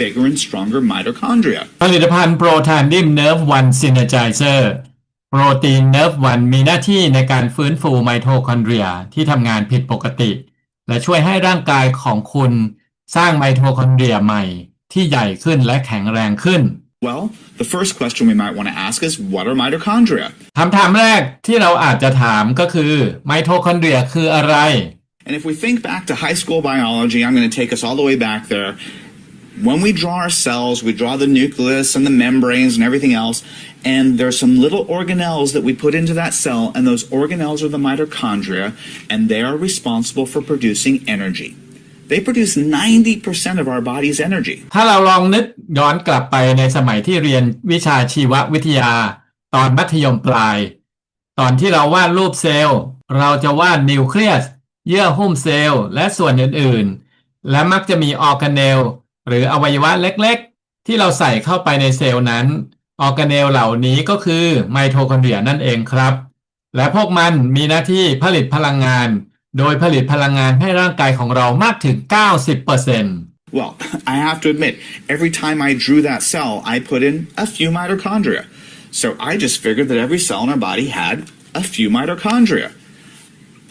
bigger and stronger mitochondria. ผลิตภัณฑ์โปรทานดิมเนิร์ฟวันซินเนจเซอร์โปรตีนเนิร์ฟวันมีหน้าที่ในการฟื้นฟูไมโทคอนเดรียที่ทำงานผิดปกติ และช่วยให้ร่างกายของคุณสร้างไมโทคอนเดรียใหม่ที่ใหญ่ขึ้นและแข็งแรงขึ้น Well, the first question we might want to ask is what are mitochondria? คำถามแรกที่เราอาจจะถามก็คือไมโทคอนเดรียคืออะไร And if we think back to high school biology, I'm going to take us all the way back there. When we draw our cells, we draw the nucleus and the membranes and everything else, and there's some little organelles that we put into that cell, and those organelles are the mitochondria, and they are responsible for producing energy. They produce 90% of our body's energy. ถ้าเราลองนึกย้อนกลับไปในสมัยที่เรียนวิชาชีววิทยา ตอนมัธยมปลาย ตอนที่เราวาดรูปเซลล์ เราจะวาดนิวเคลียส เยื่อหุ้มเซลล์ และส่วนอื่นๆ และมักจะมีออร์แกเนล หรืออวัยวะเล็กๆ ที่เราใส่เข้าไปในเซลล์นั้น ออร์แกเนลเหล่านี้ก็คือไมโทคอนเดรียนั่นเองครับ และพวกมันมีหน้าที่ผลิตพลังงาน โดยผลิตพลังงานให้ร่างกายของเรามากถึง 90% Well, I have to admit, every time I drew that cell, I put in a few mitochondria. So I just figured that every cell in our body had a few mitochondria.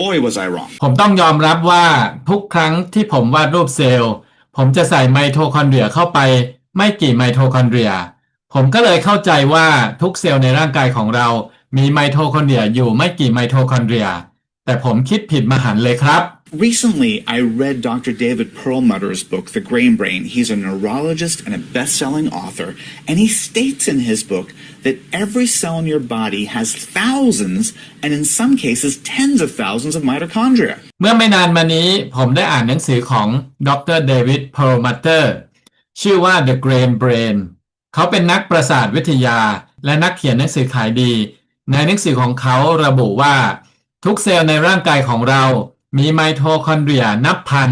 Boy, was I wrong. ผมต้องยอมรับว่าทุกครั้งที่ผมวาดรูปเซลล์ ผมจะใส่ไมโทคอนเดรียเข้าไปไม่กี่ไมโทคอนเดรีย ผมก็เลยเข้าใจว่าทุกเซลล์ในร่างกายของเรา มีไมโทคอนเดรียอยู่ไม่กี่ไมโทคอนเดรีย แต่ผมคิดผิดมหันเลยครับ Recently, I read Dr. David Perlmutter's book, The Grain Brain. He's a neurologist and a best selling author, and he states in his book that every cell in your body has thousands, and in some cases, tens of thousands of mitochondria. เมื่อไม่นานมานี้ผมได้อ่านหนังสือของดรเดวิดเพร์ลมัตเตอร์ชื่อว่า The Grain Brain เขาเป็นนักประสาทวิทยา และนักเขียนหนังสือขายดี ในหนังสือของเขาระบุว่า ทุกเซลล์ในร่างกายของเรามีไมโทคอนเดรียนับพัน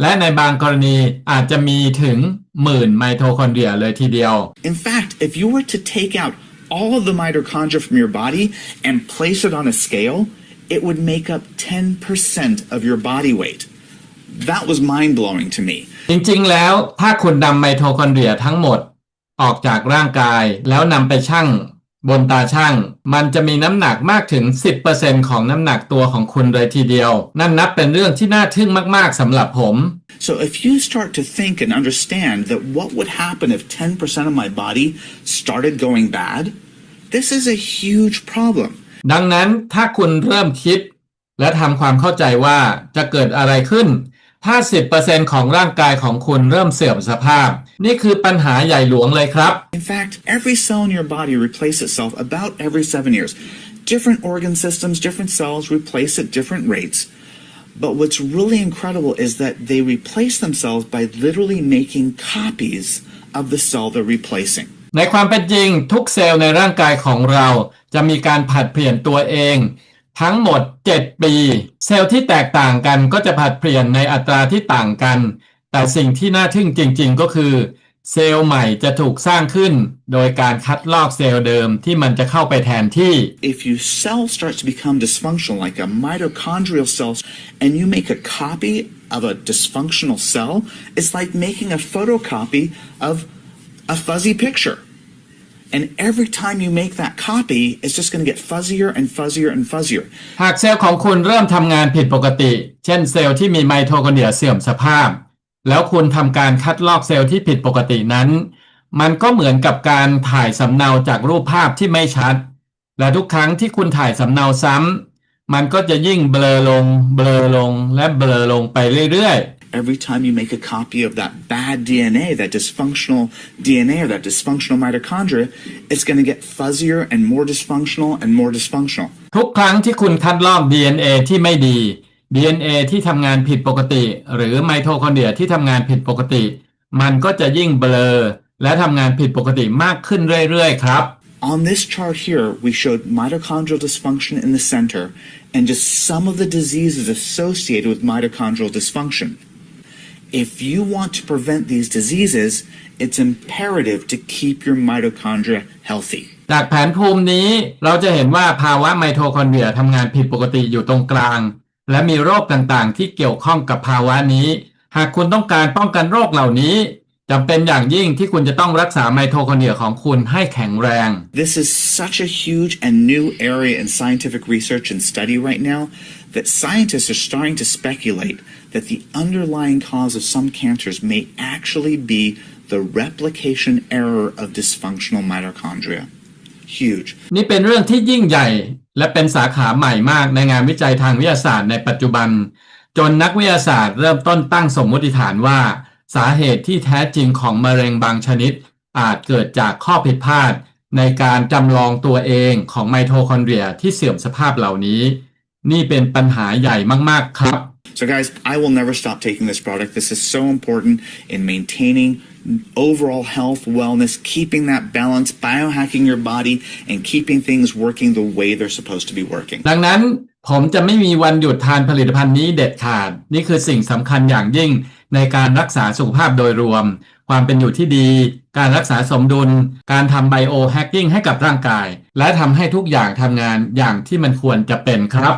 และในบางกรณีอาจจะมีถึงหมื่นไมโทคอนเดรียเลยทีเดียว In fact, if you were to take out all of the mitochondria from your body and place it on a scale, it would make up 10% of your body weight. That was mind blowing to me. จริงๆ แล้วถ้าคุณนำไมโทคอนเดรียทั้งหมด ออกจากร่างกาย แล้วนำไปชั่ง บนตาช่าง มันจะมีน้ำหนักมากถึง 10%ของน้ำหนักตัวของคุณเลยทีเดียว นั่นนับเป็นเรื่องที่น่าทึ่งมากๆสำหรับผม So if you start to think and understand that what would happen if 10% of my body started going bad, this is a huge problem. ดังนั้นถ้าคุณเริ่มคิด และทำความเข้าใจว่าจะเกิดอะไรขึ้น ถ้า 10%ของร่างกายของคุณเริ่มเสื่อมสภาพ นี่คือปัญหาใหญ่หลวงเลยครับ In fact, every cell in your body replaces itself about every seven years. Different organ systems, different cells replace at different rates. But what's really incredible is that they replace themselves by literally making copies of the cell they're replacing. ในความเป็นจริงทุกเซลล์ในร่างกายของเรา จะมีการผลัดเปลี่ยนตัวเอง ทั้งหมด 7 ปี เซลล์ที่แตกต่างกันก็จะผลัดเปลี่ยนในอัตราที่ต่างกัน แต่สิ่งที่น่าทึ่งจริง ๆ ก็คือ เซลล์ใหม่จะถูกสร้างขึ้น โดยการคัดลอกเซลล์เดิมที่มันจะเข้าไปแทนที่ If your cell starts to become dysfunctional, like a mitochondrial cell, and you make a copy of a dysfunctional cell, it's like making a photocopy of a fuzzy picture. And every time you make that copy, it's just going to get fuzzier and fuzzier and fuzzier. หากเซลล์ของคุณเริ่มทำงานผิดปกติ เช่นเซลล์ที่มีไมโทคอนเดรียเสื่อมสภาพ แล้วคุณทำการคัดลอกเซลล์ที่ผิดปกตินั้น มันก็เหมือนกับการถ่ายสำเนาจากรูปภาพที่ไม่ชัด และทุกครั้งที่คุณถ่ายสำเนาซ้ำมันก็จะยิ่งเบลอลง เบลอลง และเบลอลงไปเรื่อยๆ Every time you make a copy of that bad DNA, that dysfunctional DNA or that dysfunctional mitochondria, it's going to get fuzzier and more dysfunctional and more dysfunctional. ทุกครั้งที่คุณคัดลอก DNA ที่ไม่ดี DNA ที่ทำงานผิดปกติ หรือไมโทคอนเดรียที่ทำงานผิดปกติ มันก็จะยิ่งเบลอ และทำงานผิดปกติมากขึ้นเรื่อยๆ ครับ On this chart here, we showed mitochondrial dysfunction in the center and just some of the diseases associated with mitochondrial dysfunction. If you want to prevent these diseases, it's imperative to keep your mitochondria healthy. จากแผนภูมินี้เราจะเห็นว่าภาวะไมโทคอนเดรียทำงานผิดปกติอยู่ตรงกลาง และมีโรคต่างๆ ที่เกี่ยวข้องกับภาวะนี้ หากคุณต้องการป้องกันโรคเหล่านี้ จำเป็นอย่างยิ่งที่คุณจะต้องรักษาไมโทคอนเดรียของคุณให้แข็งแรง This is such a huge and new area in scientific research and study right now that scientists are starting to speculate that the underlying cause of some cancers may actually be the replication error of dysfunctional mitochondria. Huge. นี่เป็นเรื่องที่ยิ่งใหญ่และเป็นสาขาใหม่มากในงานวิจัยทางวิทยาศาสตร์ในปัจจุบัน จนนักวิทยาศาสตร์เริ่มต้นตั้งสมมติฐานว่า สาเหตุที่แท้จริงของมะเร็งบางชนิด อาจเกิดจากข้อผิดพลาด ในการจำลองตัวเองของไมโทคอนเดรียที่เสื่อมสภาพเหล่านี้ นี่เป็นปัญหาใหญ่มากๆครับ So, guys, I will never stop taking this product. This is so important in maintaining overall health, wellness, keeping that balance, biohacking your body, and keeping things working the way they're supposed to be working. ดังนั้นผมจะไม่มีวันหยุดทานผลิตภัณฑ์นี้เด็ดขาด นี่คือสิ่งสำคัญอย่างยิ่ง ในการรักษาสุขภาพโดยรวม ความเป็นอยู่ที่ดี การรักษาสมดุล การทำไบโอแฮกกิ้งให้กับร่างกาย และทำให้ทุกอย่างทำงานอย่างที่มันควรจะเป็นครับ